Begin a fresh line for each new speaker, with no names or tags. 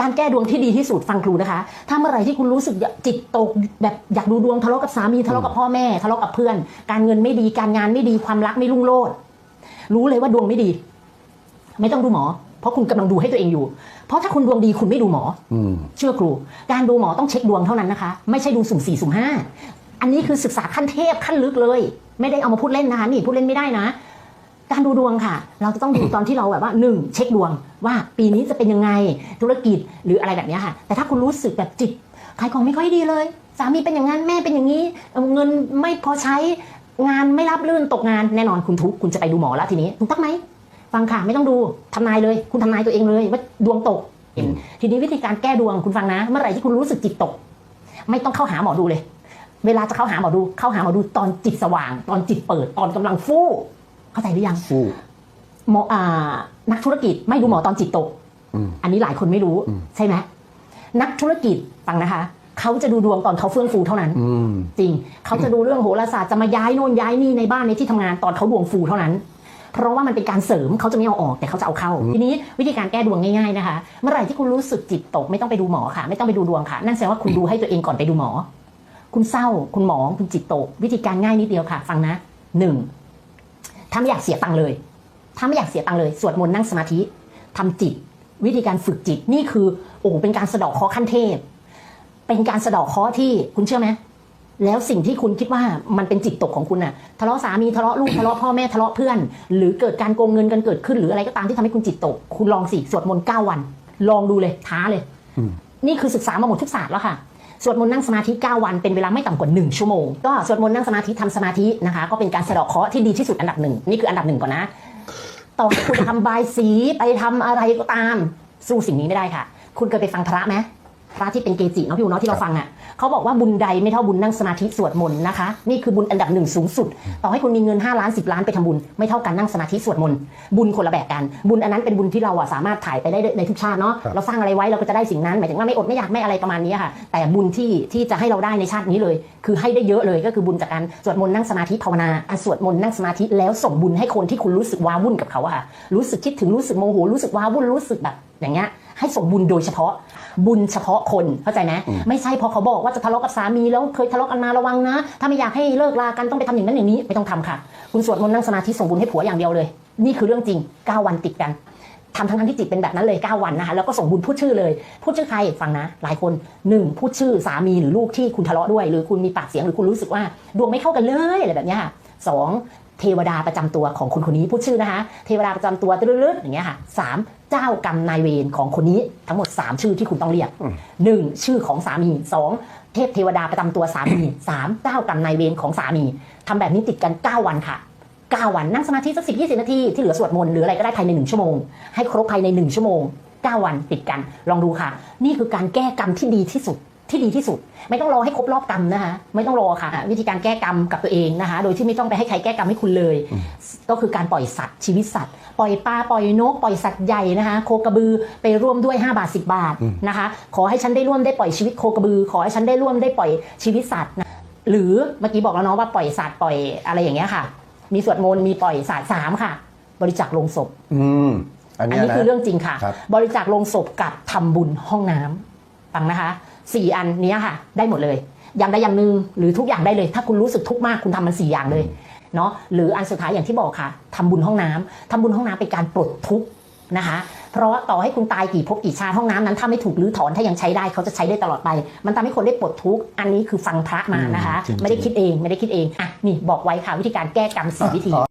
การแก้ดวงที่ดีที่สุดฟังครูนะคะ ถ้าเมื่อไหร่ที่คุณรู้สึกจิตตกแบบอยากดูดวงทะเลาะกับสามีทะเลาะกับพ่อแม่ทะเลาะกับเพื่อน การเงินไม่ดีการงานไม่ดีความรักไม่รุ่งโรจน์รู้เลยว่าดวงไม่ดี ไม่ต้องดูหมอ เพราะคุณกำลังดูให้ตัวเองอยู่ เพราะถ้าคุณดวงดีคุณไม่ดูหมอ
อืม
เชื่อครู การดูหมอต้องเช็คดวงเท่านั้นนะคะ ไม่ใช่ดูสุ่มสี่สุ่มห้าอันนี้คือศึกษาขั้นเทพขั้นลึกเลย ไม่ได้เอามาพูดเล่นนะคะนี่พูดเล่นไม่ได้นะ การดูดวงค่ะ เราจะต้องดูตอนที่เราแบบว่าหนึ่งเช็คดวงว่าปีนี้จะเป็นยังไงธุรกิจหรืออะไรแบบเนี้ยค่ะ แต่ถ้าคุณรู้สึกแบบจิตขายของไม่ค่อยดีเลย สามีเป็นอย่างนั้นแม่เป็นอย่างนี้เอ่อเงินไม่พอใช้งานไม่รับลื่นตกงานแน่นอนคุณทุกข์คุณจะไปดูหมอแล้วทีนี้ถูกต้องไหมฟังค่ะไม่ต้องดูทำนายเลย คุณทำนายตัวเองเลยว่าดวงตก
อืม
ทีนี้วิธีการแก้ดวงคุณฟังนะ เมื่อไหร่ที่คุณรู้สึกจิตตก ไม่ต้องเข้าหาหมอดูเลย เวลาจะเข้าหาหมอดู เข้าหาหมอดูตอนจิตสว่าง ตอนจิตเปิดตอนกำลังฟู่ เข้าใจหรือยัง
ฟู่
หมออ่านักธุรกิจไม่ดูหมอตอนจิตตก
อืม
อันนี้หลายคนไม่รู้
อืม
ใช่ไหมนักธุรกิจฟังนะคะเขาจะดูดวงตอนเขาเฟื่องฟูเท่านั้น
อืม
จริง เขาจะดูเรื่องโหราศาสตร์จะมาย้ายโน่นย้ายนี่ในบ้านในที่ทำงานตอนเขาดวงฟูเท่านั้น เพราะว่ามันเป็นการเสริมเขาจะไม่เอาออกแต่เขาจะเอาเข้า ทีนี้วิธีการแก้ดวงง่ายๆนะคะ เมื่อไหร่ที่คุณรู้สึกจิตตกไม่ต้องไปดูหมอค่ะ ไม่ต้องไปดูดวงค่ะ นั่นแสดงว่าคุณดูให้ตัวเองก่อนไปดูหมอ คุณเศร้า คุณหมองคุณจิตตก วิธีการง่ายนิดเดียวค่ะ ฟังนะหนึ่ง ถ้าไม่อยากเสียตังค์เลย ถ้าไม่อยากเสียตังค์เลย สวดมนต์นั่งสมาธิทำจิต วิธีการฝึกจิตนี่คือโอ้โหเป็นการสะเดอกเคราะห์ขั้นเทพ เป็นการสะเดอกเคราะห์ที่คุณเชื่อไหมแล้วสิ่งที่คุณคิดว่ามันเป็นจิตตกของคุณน่ะทะเลาะสามีทะเลาะลูกทะเลาะพ่อแม่ทะเลาะเพื่อน หรือเกิดการโกงเงินกันเกิดขึ้น หรืออะไรก็ตามที่ทำให้คุณจิตตก คุณลองสิสวดมนต์เก้าวัน ลองดูเลยท้าเลย
อืม
นี่คือศึกษามาหมดทุกศาสตร์แล้วค่ะ สวดมนต์นั่งสมาธิ 9 วันเป็นเวลาไม่ต่ำกว่า 1 ชั่วโมง ก็สวดมนต์นั่งสมาธิทำสมาธินะคะ ก็เป็นการสะเดอกเคราะห์ที่ดีที่สุดอันดับหนึ่งนี่คืออันดับหนึ่งก่อนนะ ต่อให้คุณทำบายสีไปทำอะไรก็ตามสู้สิ่งนี้ไม่ได้ค่ะ คุณเคยไปฟังพระไหม พระที่เป็นเกจิเนาะพี่อูเนาะที่เราฟังอะเขาบอกว่าบุญใดไม่เท่าบุญนั่งสมาธิสวดมนต์นะคะ นี่คือบุญอันดับหนึ่งสูงสุด ต่อให้คุณมีเงิน 5 ล้าน 10 ล้านไปทำบุญ ไม่เท่ากันนั่งสมาธิสวดมนต์บุญคนละแบบกัน บุญอันนั้นเป็นบุญที่เราอะสามารถถ่ายไปได้ในทุกชาติเนาะ
ครับ
เราสร้างอะไรไว้เราก็จะได้สิ่งนั้นหมายถึงว่าไม่อดไม่อยากไม่อะไรประมาณนี้ค่ะ แต่บุญที่ที่จะให้เราได้ในชาตินี้เลย คือให้ได้เยอะเลยก็คือบุญจากการสวดมนต์นั่งสมาธิภาวนาอะสวดมนต์นั่งสมาธิแล้วส่งบุญให้คนที่คุณรู้สึกว้าวุ่นกับเขาอะค่ะรู้สึกคิดถึงรู้สึกโมโหรู้สึกว้าวุ่นรู้สึกแบบอย่างเงี้ย ให้ส่งบุญโดยเฉพาะ บุญเฉพาะคนเข้าใจไหมไม่ใช่เพราะเขาบอกว่าจะทะเลาะกับสามีแล้วเคยทะเลาะกันมาระวังนะ ถ้าไม่อยากให้เลิกลากันต้องไปทำอย่างนั้นอย่างนี้ไม่ต้องทำค่ะ คุณสวดมนต์นั่งสมาธิส่งบุญให้ผัวอย่างเดียวเลย นี่คือเรื่องจริง 9 วันติดกันทำทั้งทั้งๆที่จิตเป็นแบบนั้นเลย 9 วันนะคะแล้วก็ส่งบุญพูดชื่อเลย พูดชื่อใครฟังนะ หลายคน 1. พูดชื่อสามีหรือลูกที่คุณทะเลาะด้วย หรือคุณมีปากเสียงหรือคุณรู้สึกว่าดวงไม่เข้ากันเลยอะไรแบบเนี้ยค่ะสอง เทวดาประจำตัวของคนคนนี้พูดชื่อนะคะเทวดาประจำตัวตรึดๆอย่างเงี้ยค่ะสามเจ้ากรรมนายเวรของคนนี้ทั้งหมด 3 ชื่อที่คุณต้องเรียกหนึ่งชื่อของสามีสองเทพเทวดาประจำตัวสามีสามเจ้ากรรมนายเวรของสามีทำแบบนี้ติดกัน 9 วันค่ะ9วันนั่งสมาธิสักสิบยี่สิบนาทีที่เหลือสวดมนต์หรืออะไรก็ได้ภายใน1ชั่วโมง ให้ครบภายใน1ชั่วโมง 9 วันติดกันลองดูค่ะ นี่คือการแก้กรรมที่ดีที่สุด ที่ดีที่สุด ไม่ต้องรอให้ครบรอบกรรมนะคะไม่ต้องรอค่ะ วิธีการแก้กรรมกับตัวเองนะคะ โดยที่ไม่ต้องไปให้ใครแก้กรรมให้คุณเลย ก็คือการปล่อยสัตว์ชีวิตสัตว์ ปล่อยปลาปล่อยนก ปล่อยสัตว์ใหญ่นะคะโคกระบือไปร่วมด้วย 5 บาท 10 บาทนะคะ ขอให้ฉันได้ร่วมได้ปล่อยชีวิตโคกระบือ ขอให้ฉันได้ร่วมได้ปล่อยชีวิตสัตว์นะหรือเมื่อกี้บอกแล้วเนาะว่าปล่อยสัตว์ปล่อยอะไรอย่างเงี้ยค่ะ มีสวดมนต์มีปล่อยสัตว์สามค่ะ บริจาคลงศพ
อืมอัน
อัน
เนี้ย
นี้
นะ
คือเรื่องจริงค่ะ
ครับ
บริจาคลงศพกับทำบุญห้องน้ำฟังนะคะ สี่อันเนี้ยค่ะ ได้หมดเลยอย่างใดอย่างหนึ่งหรือทุกอย่างได้เลย ถ้าคุณรู้สึกทุกข์มากคุณทำมันสี่อย่างเลยเนาะหรืออันสุดท้ายอย่างที่บอกค่ะทำบุญห้องน้ำทำบุญห้องน้ำเป็นการปลดทุกข์นะคะเพราะต่อให้คุณตายกี่ภพกี่ชาติห้องน้ำนั้นถ้าไม่ถูกรื้อถอนถ้ายังใช้ได้เขาจะใช้ได้ตลอดไป มันทำให้คนได้ปลดทุกข์อันนี้คือฟังพระมานะคะ
อืมจริงๆ
ไม่ได้คิดเองไม่ได้คิดเองอะนี่บอกไว้ค่ะวิธีการแก้กรรมสี่วิธี